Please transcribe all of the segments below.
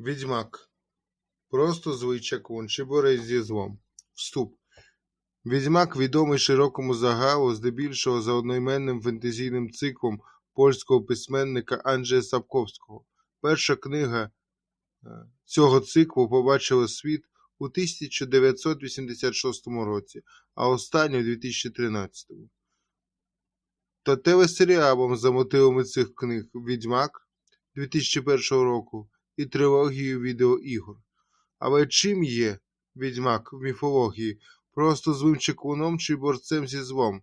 Відьмак. Просто звичакун чи борець зі злом. Вступ. Відьмак відомий широкому загалу, здебільшого за одноіменним фентезійним циклом польського письменника Анджея Сапковського. Перша книга е, цього циклу побачила світ у 1986 році, а остання у 2013. Та телесеріалом за мотивами цих книг Відьмак 2001 року і трилогію відеоігор. Але чим є відьмак в міфології? Просто злим чеклуном чи борцем зі злом,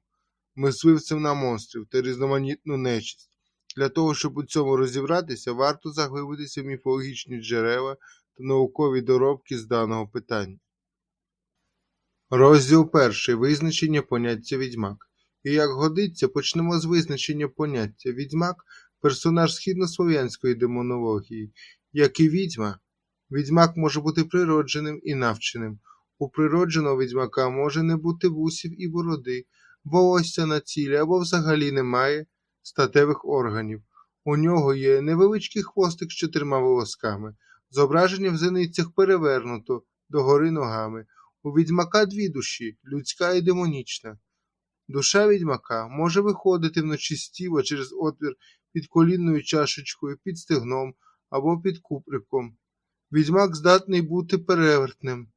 мисливцем на монстрів та різноманітну нечисть. Для того, щоб у цьому розібратися, варто заглибитися в міфологічні джерела та наукові доробки з даного питання. Розділ перший. Визначення поняття відьмак. І як годиться, почнемо з визначення поняття. Відьмак персонаж східнослов'янської демонології, як і відьма. Відьмак може бути природженим і навченим. У природженого відьмака може не бути вусів і бороди, волосся на тілі або взагалі немає статевих органів. У нього є невеличкий хвостик з чотирма волосками. Зображення в зеницях перевернуто догори ногами. У відьмака дві душі людська і демонічна. Душа відьмака може виходити вночі з тіла через отвір під колінною чашечкою, під стегном або під куприком. Відьмак здатний бути перевертним.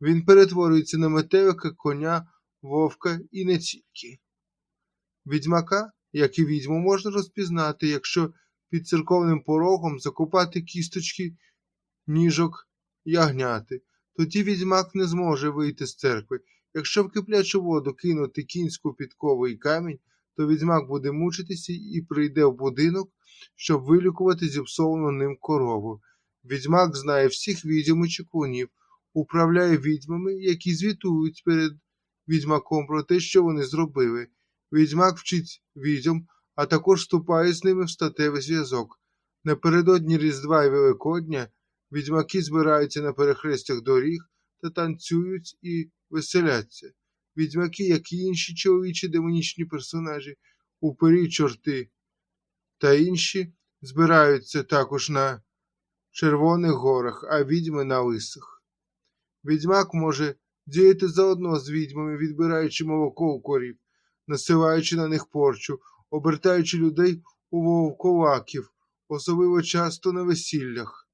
Він перетворюється на метелика, коня, вовка і не тільки. Відьмака, як і відьму, можна розпізнати, якщо під церковним порогом закопати кісточки ніжок ягняти. Тоді відьмак не зможе вийти з церкви. Якщо в киплячу воду кинути кінську підкову і камінь, то відьмак буде мучитися і прийде в будинок, щоб вилікувати зіпсовану ним корову. Відьмак знає всіх відьом і чеклунів, управляє відьмами, які звітують перед відьмаком про те, що вони зробили. Відьмак вчить відьом, а також вступає з ними в статевий зв'язок. Напередодні Різдва і Великодня відьмаки збираються на перехрестях доріг та танцюють і веселяться. Відьмаки, як і інші чоловічі демонічні персонажі, упері чорти та інші збираються також на Червоних горах, а відьми на лисах. Відьмак може діяти заодно з відьмами, відбираючи молоко у корів, насилаючи на них порчу, обертаючи людей у вовковаків, особливо часто на весіллях.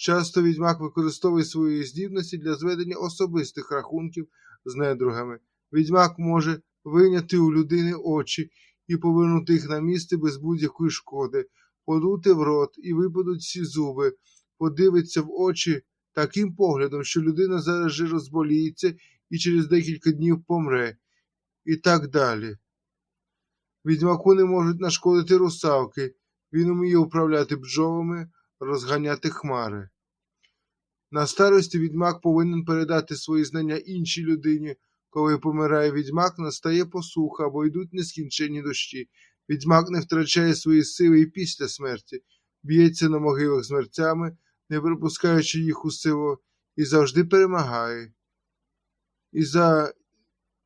Часто відьмак використовує свої здібності для зведення особистих рахунків з недругами. Відьмак може вийняти у людини очі і повернути їх на місце без будь-якої шкоди, подути в рот і випадуть всі зуби, подивиться в очі таким поглядом, що людина зараз же розболіється і через декілька днів помре, і так далі. Відьмаку не можуть нашкодити русалки, він уміє управляти бджолами, розганяти хмари. На старості відьмак повинен передати свої знання іншій людині. Коли помирає відьмак, настає посуха або йдуть нескінченні дощі. Відьмак не втрачає свої сили і після смерті, б'ється на могилах з не пропускаючи їх у село, і завжди перемагає. І за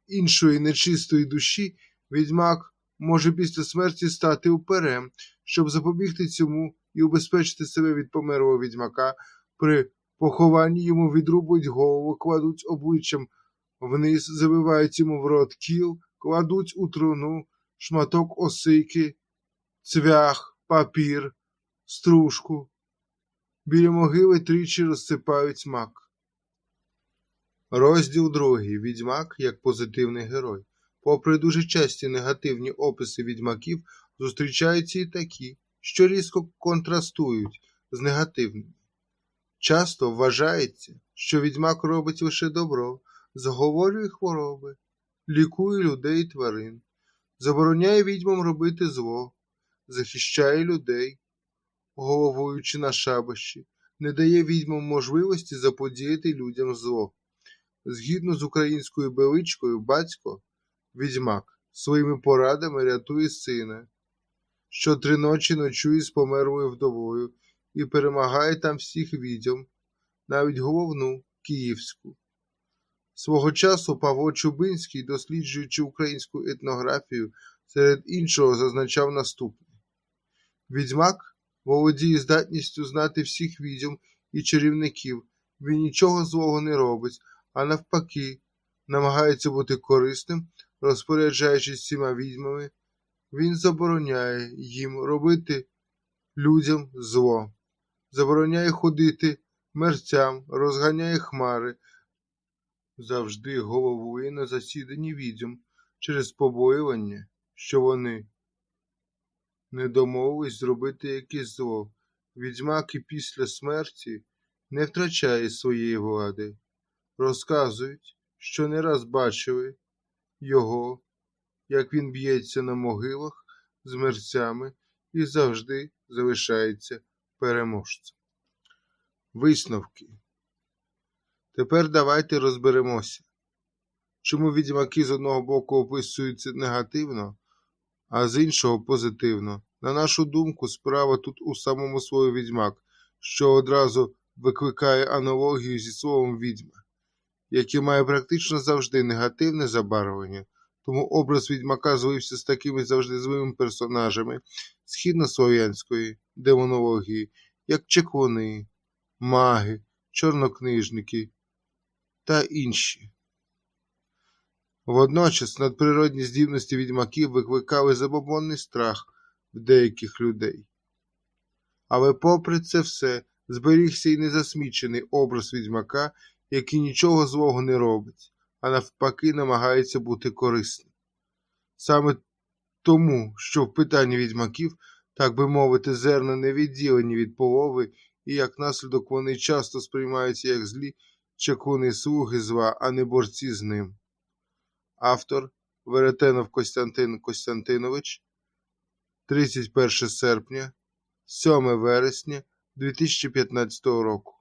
іншої нечистої душі відьмак може після смерті стати уперем, щоб запобігти цьому і убезпечити себе від померлого відьмака. При похованні йому відрубують голову, кладуть обличчям вниз, забивають йому в рот кіл, кладуть у труну шматок осики, цвях, папір, стружку. Біля могили тричі розсипають мак. Розділ другий. Відьмак як позитивний герой. Попри дуже часті негативні описи відьмаків, зустрічаються і такі, що різко контрастують з негативними. Часто вважається, що відьмак робить лише добро, заговорює хвороби, лікує людей і тварин, забороняє відьмам робити зло, захищає людей, головуючи на шабаші, не дає відьмам можливості заподіяти людям зло. Згідно з українською беличкою, батько, відьмак, своїми порадами рятує сина, що три ночі ночує з померлою вдовою і перемагає там всіх відьом, навіть головну київську. Свого часу Павло Чубинський, досліджуючи українську етнографію, серед іншого зазначав наступне: Відьмак володіє здатністю знати всіх відьом і чарівників. Він нічого злого не робить, а навпаки, намагається бути корисним, розпоряджаючись всіма відьмами. Він забороняє їм робити людям зло, забороняє ходити мерцям, розганяє хмари, завжди головує на засіданні відьом через побоювання, що вони не домовились зробити якесь зло. Відьмак і після смерті не втрачає своєї влади. Розказують, що не раз бачили його, як він б'ється на могилах з мерцями і завжди залишається переможцем. Висновки. Тепер давайте розберемося, чому відьмаки з одного боку описуються негативно, а з іншого позитивно. На нашу думку, справа тут у самому слові відьмак, що одразу викликає аналогію зі словом відьма, яке має практично завжди негативне забарвлення, тому образ відьмака злився з такими завжди злими персонажами східнослов'янської демонології, як чеклуни, маги, чорнокнижники та інші. Водночас надприродні здібності відьмаків викликали забобонний страх в деяких людей. Але попри це все зберігся і незасмічений образ відьмака, який нічого злого не робить, а навпаки намагається бути корисним. Саме тому, що в питанні відьмаків, так би мовити, зерна не відділені від полови, і як наслідок вони часто сприймаються як злі чаклуни слуги зла, а не борці з ним. Автор Веретенов Костянтин Костянтинович 31 серпня, 7 вересня 2015 року.